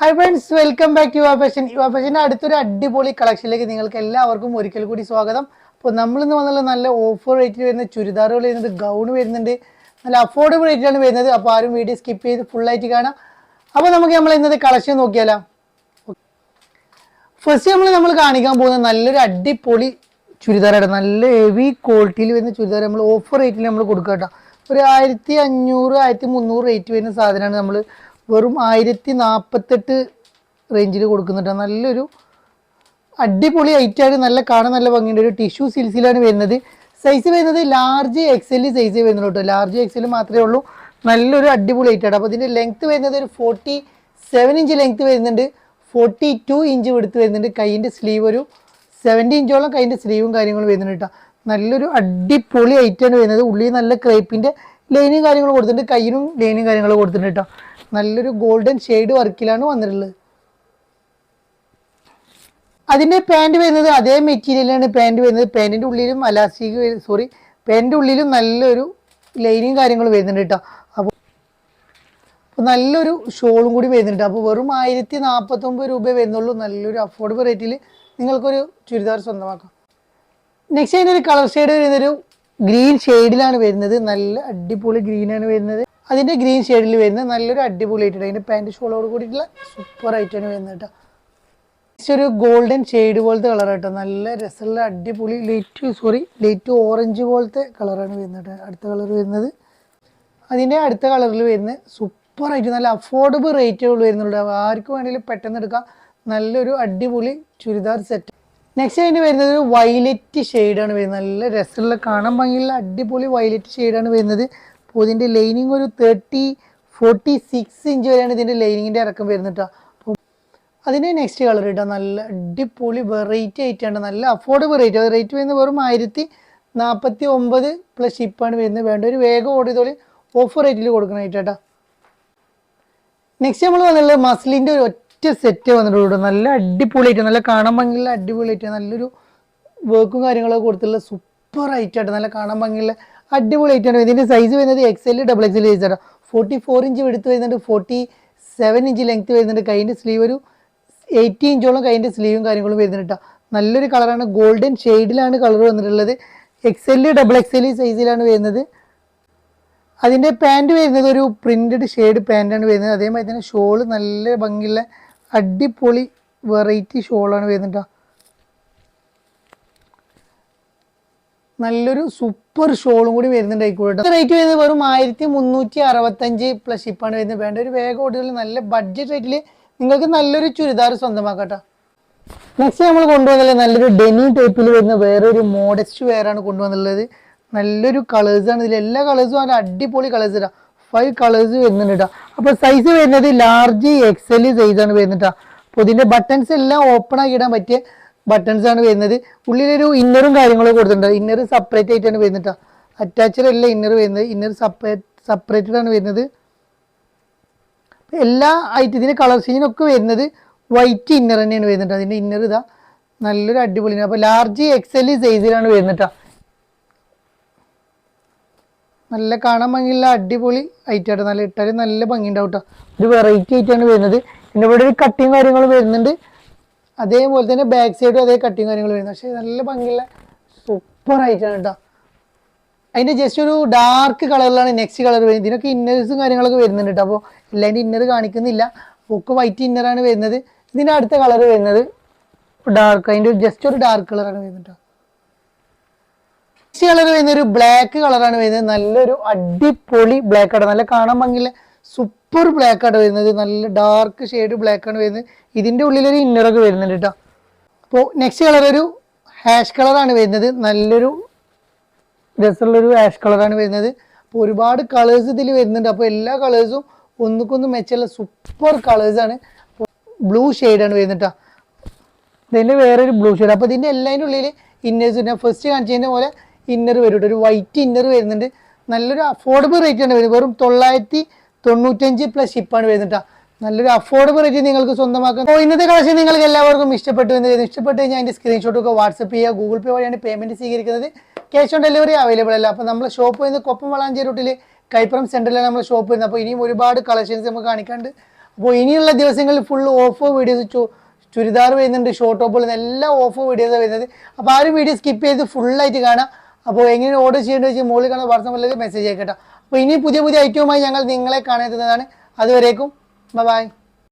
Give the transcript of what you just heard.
Hi friends welcome back Yuva fashion Yuva ഫാഷന്റെ അടുത്തൊരു അടിപൊളി കളക്ഷനിലേക്ക് നിങ്ങൾക്ക് എല്ലാവർക്കും ഒരിക്കൽ കൂടി സ്വാഗതം. അപ്പോൾ നമ്മളിന്ന് വന്നുള്ള നല്ല ഓഫർ റേറ്റിൽ വരുന്ന ചുരിദാറുകൾ വരുന്നുണ്ട് ഗൗൺ വരുന്നുണ്ട്. നല്ല അഫോർഡബിൾ റേറ്റിലാണ് വരുന്നത്. അപ്പോൾ ആരും വീഡിയോ സ്കിപ്പ് ചെയ്ത് ഫുള്ളായിട്ട് കാണാം. അപ്പോൾ നമുക്ക് നമ്മൾ ഇന്നത്തെ കളക്ഷൻ നോക്കിയാലോ. ഫസ്റ്റ് നമ്മൾ നമ്മൾ കാണിക്കാൻ പോകുന്ന നല്ലൊരു അടിപൊളി ചുരിദാറാണ് നല്ല ഹെവി ക്വാളിറ്റിയിൽ വരുന്ന ചുരിദാർ നമ്മൾ ഓഫർ റേറ്റിൽ നമ്മൾ കൊടുക്കുക കേട്ടോ. ഒരു ആയിരത്തി അഞ്ഞൂറ് ആയിരത്തി മുന്നൂറ് റേറ്റ് വരുന്ന സാധനമാണ് നമ്മൾ വെറും ആയിരത്തി നാൽപ്പത്തെട്ട് റേഞ്ചിൽ കൊടുക്കുന്നുണ്ട്. നല്ലൊരു അടിപൊളി ഐറ്റാണ് നല്ല കാണാൻ നല്ല ഭംഗിയുണ്ട്. ഒരു ടിഷ്യൂ സിൽസിലാണ് വരുന്നത്. സൈസ് വരുന്നത് ലാർജ് എക്സൽ സൈസ് വരുന്നുള്ളൂ കേട്ടോ ലാർജ് എക്സൽ മാത്രമേ ഉള്ളൂ. നല്ലൊരു അടിപൊളി ഐറ്റാണ് അപ്പോൾ ഇതിന്റെ ലെങ്ത്ത് വരുന്നത് ഒരു ഫോർട്ടി സെവൻ ഇഞ്ച് ലെങ്ത്ത് വരുന്നുണ്ട്. ഫോർട്ടി ടു ഇഞ്ച് എടുത്ത് വരുന്നുണ്ട്. കൈയിന്റെ സ്ലീവ് ഒരു സെവന്റി ഇഞ്ചോളം കൈയിന്റെ സ്ലീവും കാര്യങ്ങളും വരുന്നുണ്ട് കേട്ടോ നല്ലൊരു അടിപൊളി ഐറ്റാണ് വരുന്നത്. ഉള്ളിൽ നല്ല ക്രേപ്പിന്റെ ലൈനും കാര്യങ്ങളും കൊടുത്തിട്ടുണ്ട്. കയ്യിനും ലൈനും കാര്യങ്ങളും കൊടുത്തിട്ടുണ്ട് കേട്ടോ നല്ലൊരു ഗോൾഡൻ ഷെയ്ഡ് വർക്കിലാണ് വന്നിട്ടുള്ളത്. അതിന്റെ പാന്റ് വരുന്നത് അതേ മെറ്റീരിയലാണ് പാന്റ് വരുന്നത്. പാന്റിന്റെ ഉള്ളിലും അലാസ്റ്റിക് സോറി പാന്റിന്റെ ഉള്ളിലും നല്ലൊരു ലൈനും കാര്യങ്ങളും വരുന്നുണ്ട് കേട്ടോ അപ്പോൾ അപ്പോൾ നല്ലൊരു ഷോളും കൂടി വരുന്നുണ്ട്. അപ്പോൾ വെറും ആയിരത്തി നാൽപ്പത്തൊമ്പത് രൂപ വരുന്നുള്ളൂ. നല്ലൊരു അഫോർഡബിൾ റേറ്റിൽ നിങ്ങൾക്കൊരു ചുരിദാർ സ്വന്തമാക്കാം. നെക്സ്റ്റ് അതിന്റെ ഒരു കളർ ഷെയ്ഡ് വരുന്നൊരു ഗ്രീൻ ഷെയ്ഡിലാണ് വരുന്നത്. നല്ല അടിപൊളി ഗ്രീനാണ് വരുന്നത്. അതിന്റെ ഗ്രീൻ ഷെയ്ഡിൽ വരുന്നത് നല്ലൊരു അടിപൊളിയായിട്ട് അതിന്റെ പാന്റ് ഷോളോട് കൂടിയിട്ടുള്ള സൂപ്പർ ആയിട്ടാണ് വരുന്നത് കേട്ടോ ഒരു ഗോൾഡൻ ഷെയ്ഡ് പോലത്തെ കളർ കേട്ടോ നല്ല രസമുള്ള അടിപൊളി ലൈറ്റ് സോറി ലൈറ്റ് ഓറഞ്ച് പോലത്തെ കളറാണ് വരുന്നത്. അടുത്ത കളർ വരുന്നത് അതിന്റെ അടുത്ത കളറിൽ വരുന്ന സൂപ്പർ ആയിട്ട് നല്ല അഫോർഡബിൾ റേറ്റുകൾ വരുന്നുണ്ട് ആർക്കും ആർക്ക് വേണമെങ്കിലും പെട്ടെന്ന് എടുക്കാം. നല്ലൊരു അടിപൊളി ചുരിദാർ സെറ്റ് നെക്സ്റ്റ് അതിന് വരുന്നത് ഒരു വയലറ്റ് ഷെയ്ഡാണ് വരുന്നത്. നല്ല രസമുള്ള കാണാൻ ഭംഗിയുള്ള അടിപൊളി വയലറ്റ് ഷെയ്ഡാണ് വരുന്നത്. അപ്പോൾ ഇതിന്റെ ലൈനിങ് ഒരു തേർട്ടി ഫോർട്ടി സിക്സ് ഇഞ്ച് വരെയാണ് ഇതിന്റെ ലൈനിങ്ങിന്റെ ഇറക്കം വരുന്നത് കേട്ടോ അപ്പോൾ അതിന് നെക്സ്റ്റ് കളർ ഇട്ടാൽ നല്ല അടിപൊളി വെറൈറ്റി ആയിട്ടാണ്. നല്ല അഫോർഡബിൾ റേറ്റ് റേറ്റ് വരുന്നത് വെറും ആയിരത്തി നാൽപ്പത്തി ഒമ്പത് പ്ലസ് ഷിപ്പാണ് വരുന്നത്. വേണ്ട ഒരു വേഗം ഓർഡർ ചെയ്തോളി. ഓഫർ റേറ്റിൽ കൊടുക്കണമായിട്ട് കേട്ടോ നെക്സ്റ്റ് നമ്മൾ വന്നുള്ളത് മസ്ലിന്റെ ഒരു ഒറ്റ സെറ്റ് വന്നിട്ടുണ്ട് നല്ല അടിപൊളി ആയിട്ട് നല്ല കാണാൻ ഭംഗിയുള്ള അടിപൊളിയായിട്ട് നല്ലൊരു വർക്കും കാര്യങ്ങളൊക്കെ കൊടുത്തുള്ള സൂപ്പർ ആയിട്ടാണ്. നല്ല കാണാൻ ഭംഗിയുള്ള അടിപൊളിയായിട്ടാണ് ഇതിന്റെ സൈസ് വരുന്നത് X L double X L സൈസാണ് ഫോർട്ടി ഫോർ ഇഞ്ച് എടുത്ത് വരുന്നുണ്ട്. ഫോർട്ടി സെവൻ ഇഞ്ച് ലെങ്ത് വരുന്നുണ്ട്. കൈന്റെ സ്ലീവ് ഒരു എയ്റ്റി ഇഞ്ചോളം കൈന്റെ സ്ലീവും കാര്യങ്ങളും വരുന്നുണ്ട് നല്ലൊരു കളറാണ് ഗോൾഡൻ ഷെയ്ഡിലാണ് കളർ വന്നിട്ടുള്ളത്. X L double X L സൈസിലാണ് വരുന്നത്. അതിന്റെ പാന്റ് വരുന്നത് ഒരു പ്രിന്റഡ് ഷെയ്ഡ് പാന്റാണ് വരുന്നത്. അതേമാതിരി തന്നെ ഷോൾ നല്ല ഭംഗിയുള്ള അടിപൊളി വെറൈറ്റി ഷോളാണ് വരുന്നത് നല്ലൊരു സൂപ്പർ ഷോളും കൂടി വരുന്നുണ്ട് ആയിക്കോട്ടെ റേറ്റ് വരുന്നത് വെറും ആയിരത്തി മുന്നൂറ്റി അറുപത്തഞ്ച് പ്ലസ് ഷിപ്പാണ് വരുന്നത്. വേണ്ട ഒരു വേഗം ഓർഡറിൽ നല്ല ബഡ്ജറ്റ് റേറ്റിൽ നിങ്ങൾക്ക് നല്ലൊരു ചുരിദാർ സ്വന്തമാക്കാട്ടോ നെക്സ്റ്റ് നമ്മൾ കൊണ്ടുവന്നുള്ളത് നല്ലൊരു ഡെനി ടൈപ്പിൽ വരുന്ന വേറൊരു മോഡസ്റ്റ് വെയറാണ് കൊണ്ടുവന്നുള്ളത് നല്ലൊരു കളേഴ്സാണ് ഇതിൽ എല്ലാ കളേഴ്സും ആണ് അടിപൊളി കളേഴ്സ് ഇടാം. ഫൈവ് കളേഴ്സ് വരുന്നുണ്ട് കേട്ടോ. അപ്പോൾ സൈസ് വരുന്നത് ലാർജ് എക്സൽ സൈസാണ് വരുന്നത് കേട്ടോ. അപ്പോൾ ഇതിന്റെ ബട്ടൺസ് എല്ലാം ഓപ്പൺ ആക്കി ഇടാൻ പറ്റിയ ബട്ടൺസ് ആണ് വരുന്നത്. ഉള്ളിലൊരു ഇന്നറും കാര്യങ്ങളും കൊടുത്തിട്ടുണ്ട്. ഇന്നർ സെപ്പറേറ്റ് ആയിട്ടാണ് വരുന്നത് അറ്റാച്ചഡ് അല്ല ഇന്നർ വരുന്നത്. ഇന്നർ സെപ്പറേറ്റ് സെപ്പറേറ്റഡ് ആണ് വരുന്നത്. എല്ലാ ഐറ്റം ഇതിന്റെ കളർ സീനൊക്കെ വരുന്നത് വൈറ്റ് ഇന്നർ തന്നെയാണ് വരുന്നത് അതിന്റെ ഇന്നർ ഇതാ. നല്ലൊരു അടിപൊളിയാണ് അപ്പോൾ ലാർജ് എക്സൽ സൈസിലാണ് വരുന്നത് നല്ല കാണാൻ ഭംഗിയുള്ള അടിപൊളി ഐറ്റാണ് നല്ല ഇട്ടാലും നല്ല ഭംഗി ഉണ്ടാവും കേട്ടോ ഒരു വെറൈറ്റി ആയിട്ടാണ് വരുന്നത്. പിന്നെ ഇവിടെ ഒരു കട്ടിങ് കാര്യങ്ങൾ വരുന്നുണ്ട്. അതേപോലെ തന്നെ ബാക്ക് സൈഡും അതേ കട്ടിങ് കാര്യങ്ങൾ വരുന്നത് പക്ഷേ നല്ല ഭംഗിയുള്ള സൂപ്പർ ആയിട്ടാണ് കേട്ടോ അതിന്റെ ജസ്റ്റ് ഒരു ഡാർക്ക് കളറിലാണ് നെക്സ്റ്റ് കളർ വരുന്നത്. ഇതിനൊക്കെ ഇന്നേഴ്സും കാര്യങ്ങളൊക്കെ വരുന്നുണ്ട് കേട്ടോ അപ്പോൾ എല്ലാതിന്റെ ഇന്നർ കാണിക്കുന്നില്ല. ഒക്കെ വൈറ്റ് ഇന്നറാണ് വരുന്നത്. ഇതിന്റെ അടുത്ത കളർ വരുന്നത് ഡാർക്ക് അതിന്റെ ജസ്റ്റ് ഒരു ഡാർക്ക് കളറാണ് വരുന്നത് കേട്ടോ നെക്സ്റ്റ് കളർ വരുന്ന ഒരു ബ്ലാക്ക് കളറാണ് വരുന്നത്. നല്ലൊരു അടിപൊളി ബ്ലാക്ക് ആണ്. നല്ല കാണാൻ ഭംഗിയില്ല സൂപ്പർ ബ്ലാക്ക് ആണ് വരുന്നത്. നല്ല ഡാർക്ക് ഷെയ്ഡ് ബ്ലാക്ക് ആണ് വരുന്നത്. ഇതിന്റെ ഉള്ളിലൊരു ഇന്നറൊക്കെ വരുന്നുണ്ട് കേട്ടോ അപ്പോൾ നെക്സ്റ്റ് കളർ ഒരു ഹാഷ് കളറാണ് വരുന്നത്. നല്ലൊരു രസമുള്ളൊരു ആഷ് കളറാണ് വരുന്നത്. അപ്പോൾ ഒരുപാട് കളേഴ്സ് ഇതിൽ വരുന്നുണ്ട്. അപ്പോൾ എല്ലാ കളേഴ്സും ഒന്നുക്കൊന്ന് മെച്ചമുള്ള സൂപ്പർ കളേഴ്സാണ് ബ്ലൂ ഷെയ്ഡാണ് വരുന്നത് കേട്ടോ ഇതിന്റെ വേറൊരു ബ്ലൂ ഷെയ്ഡ് അപ്പോൾ ഇതിന്റെ എല്ലാതിന്റെ ഉള്ളിൽ ഇന്നേഴ്സ് ഞാൻ ഫസ്റ്റ് കാണിച്ചതിന്റെ പോലെ ഇന്നർ വരും. ഒരു വൈറ്റ് ഇന്നർ വരുന്നുണ്ട്. നല്ലൊരു അഫോർഡബിൾ റേറ്റ് ആണ് വരുന്നത്. വെറും തൊള്ളായിരത്തി തൊണ്ണൂറ്റഞ്ച് പ്ലസ് ഷിപ്പാണ് വരുന്നത് നല്ലൊരു അഫോർഡബിൾ റേറ്റ് നിങ്ങൾക്ക് സ്വന്തമാക്കാം അപ്പോൾ ഇന്നത്തെ കളക്ഷൻ നിങ്ങൾക്ക് എല്ലാവർക്കും ഇഷ്ടപ്പെട്ടു എന്ന് ഇഷ്ടപ്പെട്ട് കഴിഞ്ഞാൽ അതിന്റെ സ്ക്രീൻഷോട്ടൊക്കെ വാട്സപ്പ് ചെയ്യുക ഗൂഗിൾ പേ വഴിയാണ് പേയ്മെന്റ് സ്വീകരിക്കുന്നത്. ക്യാഷ് ഓൺ ഡെലിവറി അവൈലബിൾ അല്ല. അപ്പോൾ നമ്മൾ ഷോപ്പ് ചെയ്യുന്നത് കൊപ്പം വളാഞ്ചേരി റൂട്ടിൽ കൈപ്പുറം സെന്ററിലാണ് നമ്മൾ ഷോപ്പ് വരുന്നത്. അപ്പോൾ ഇനിയും ഒരുപാട് കളക്ഷൻസ് നമുക്ക് കാണിക്കാണ്ട് അപ്പോൾ ഇനിയുള്ള ദിവസങ്ങളിൽ ഫുൾ ഓഫ് വീഡിയോസ് ചുരിദാർ വരുന്നുണ്ട് ഷോർട്ട് ടോപ്പുകൾ എല്ലാ ഓഫ് വീഡിയോസ് വരുന്നത്. അപ്പോൾ ആ ഒരു വീഡിയോ സ്കിപ്പ് ചെയ്ത് ഫുള്ളായിട്ട് കാണാം. അപ്പോൾ എങ്ങനെ ഓർഡർ ചെയ്യേണ്ടത് വെച്ചാൽ മുകളിൽ കാണാൻ വാട്സപ്പിലേക്ക് മെസ്സേജ് ആയിക്കട്ടെ അപ്പോൾ ഇനി പുതിയ പുതിയ ഐറ്റവുമായി ഞങ്ങൾ നിങ്ങളെ കാണുന്നതാണ് അതുവരേക്കും. ബൈ